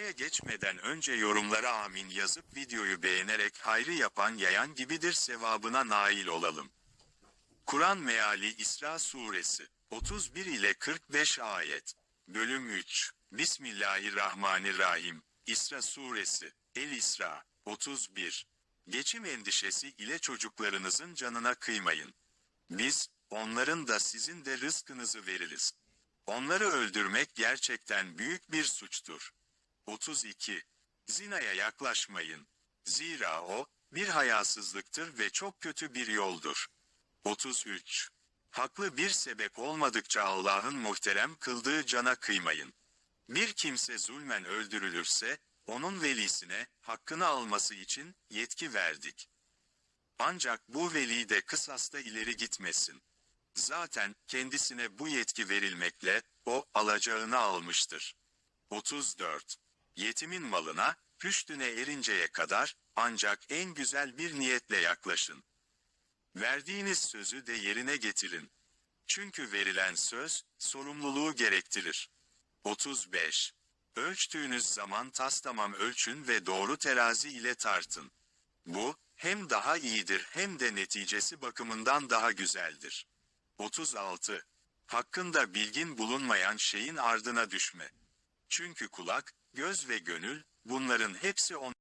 Duaya geçmeden önce yorumlara amin yazıp videoyu beğenerek hayrı yapan yayan gibidir sevabına nail olalım. Kur'an Meali İsra Suresi 31 ile 45 ayet. Bölüm 3. Bismillahirrahmanirrahim. İsra Suresi. El İsra 31. Geçim endişesi ile çocuklarınızın canına kıymayın. Biz, onların da sizin de rızkınızı veririz. Onları öldürmek gerçekten büyük bir suçtur. 32. Zinaya yaklaşmayın. Zira o, bir hayasızlıktır ve çok kötü bir yoldur. 33. Haklı bir sebep olmadıkça Allah'ın muhterem kıldığı cana kıymayın. Bir kimse zulmen öldürülürse, onun velisine, hakkını alması için, yetki verdik. Ancak bu veli de kısasta ileri gitmesin. Zaten, kendisine bu yetki verilmekle, o, alacağını almıştır. 34. Yetimin malına, rüştüne erinceye kadar, ancak en güzel bir niyetle yaklaşın. Verdiğiniz sözü de yerine getirin. Çünkü verilen söz, sorumluluğu gerektirir. 35. Ölçtüğünüz zaman tas tamam ölçün ve doğru terazi ile tartın. Bu, hem daha iyidir hem de neticesi bakımından daha güzeldir. 36. Hakkında bilgin bulunmayan şeyin ardına düşme. Çünkü kulak, göz ve gönül, bunların hepsi on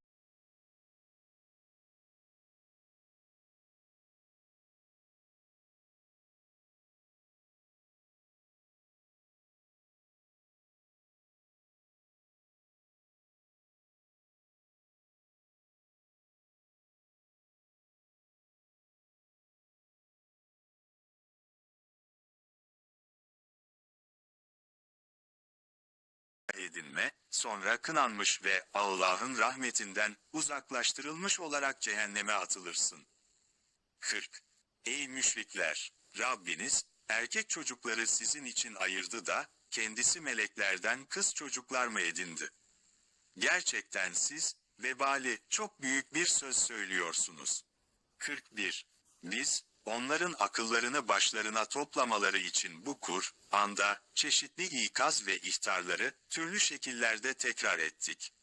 edinme, sonra kınanmış ve Allah'ın rahmetinden uzaklaştırılmış olarak cehenneme atılırsın. 40. Ey müşrikler! Rabbiniz, erkek çocukları sizin için ayırdı da, kendisi meleklerden kız çocuklar mı edindi? Gerçekten siz, vebali, çok büyük bir söz söylüyorsunuz. 41. Biz, onların akıllarını başlarına toplamaları için bu kur, anda, çeşitli ikaz ve ihtarları, türlü şekillerde tekrar ettik.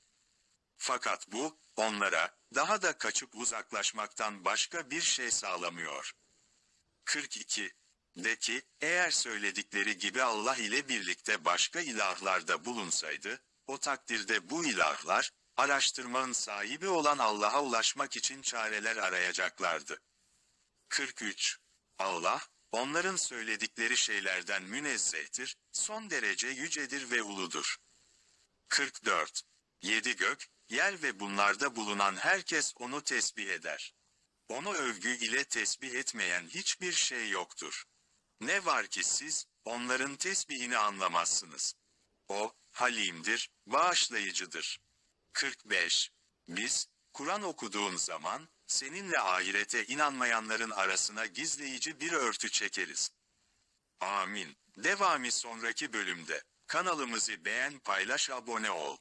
Fakat bu, onlara, daha da kaçıp uzaklaşmaktan başka bir şey sağlamıyor. 42. De ki, eğer söyledikleri gibi Allah ile birlikte başka ilahlarda bulunsaydı, o takdirde bu ilahlar, araştırmanın sahibi olan Allah'a ulaşmak için çareler arayacaklardı. 43. Allah, onların söyledikleri şeylerden münezzehtir, son derece yücedir ve uludur. 44. Yedi gök, yer ve bunlarda bulunan herkes onu tesbih eder. Onu övgü ile tesbih etmeyen hiçbir şey yoktur. Ne var ki siz, onların tesbihini anlamazsınız. O, halimdir, bağışlayıcıdır. 45. Biz, Kur'an okuduğun zaman, seninle ahirete inanmayanların arasına gizleyici bir örtü çekeriz. Amin. Devamı sonraki bölümde. Kanalımızı beğen paylaş abone ol.